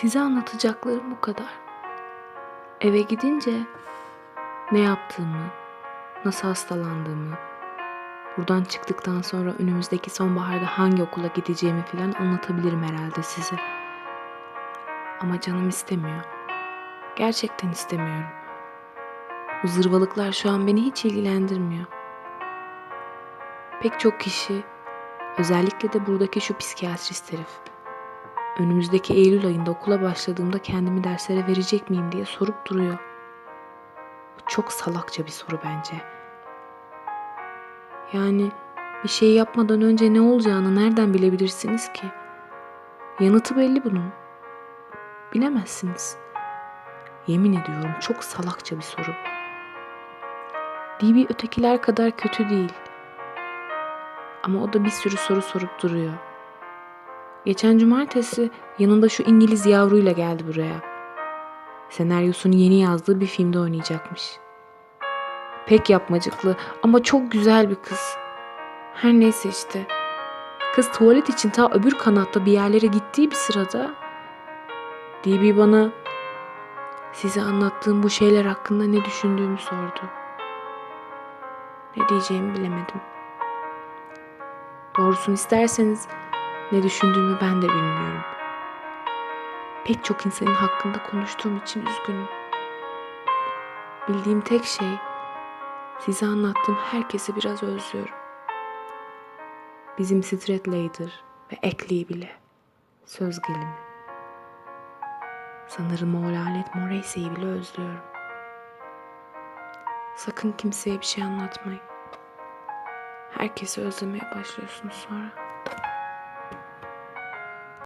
Size anlatacaklarım bu kadar. Eve gidince ne yaptığımı, nasıl hastalandığımı, buradan çıktıktan sonra önümüzdeki sonbaharda hangi okula gideceğimi falan anlatabilirim herhalde size. Ama canım istemiyor. Gerçekten istemiyorum. Bu zırvalıklar şu an beni hiç ilgilendirmiyor. Pek çok kişi, özellikle de buradaki şu psikiyatrist herif, önümüzdeki Eylül ayında okula başladığımda kendimi derslere verecek miyim diye sorup duruyor. Bu çok salakça bir soru bence. Yani bir şey yapmadan önce ne olacağını nereden bilebilirsiniz ki? Yanıtı belli bunun. Bilemezsiniz. Yemin ediyorum çok salakça bir soru. DB ötekiler kadar kötü değil. Ama o da bir sürü soru sorup duruyor. Geçen cumartesi yanında şu İngiliz yavruyla geldi buraya. Senaryosunu yeni yazdığı bir filmde oynayacakmış. Pek yapmacıklı ama çok güzel bir kız. Her neyse işte. Kız tuvalet için ta öbür kanatta bir yerlere gittiği bir sırada DB bana size anlattığım bu şeyler hakkında ne düşündüğümü sordu. Ne diyeceğimi bilemedim. Doğrusunu isterseniz ne düşündüğümü ben de bilmiyorum. Pek çok insanın hakkında konuştuğum için üzgünüm. Bildiğim tek şey size anlattığım herkesi biraz özlüyorum. Bizim Stradlater ve Ekli'yi bile. Söz gelimi. Sanırım o lanet Morrissey'i bile özlüyorum. Sakın kimseye bir şey anlatmayın. Herkesi özlemeye başlıyorsunuz sonra.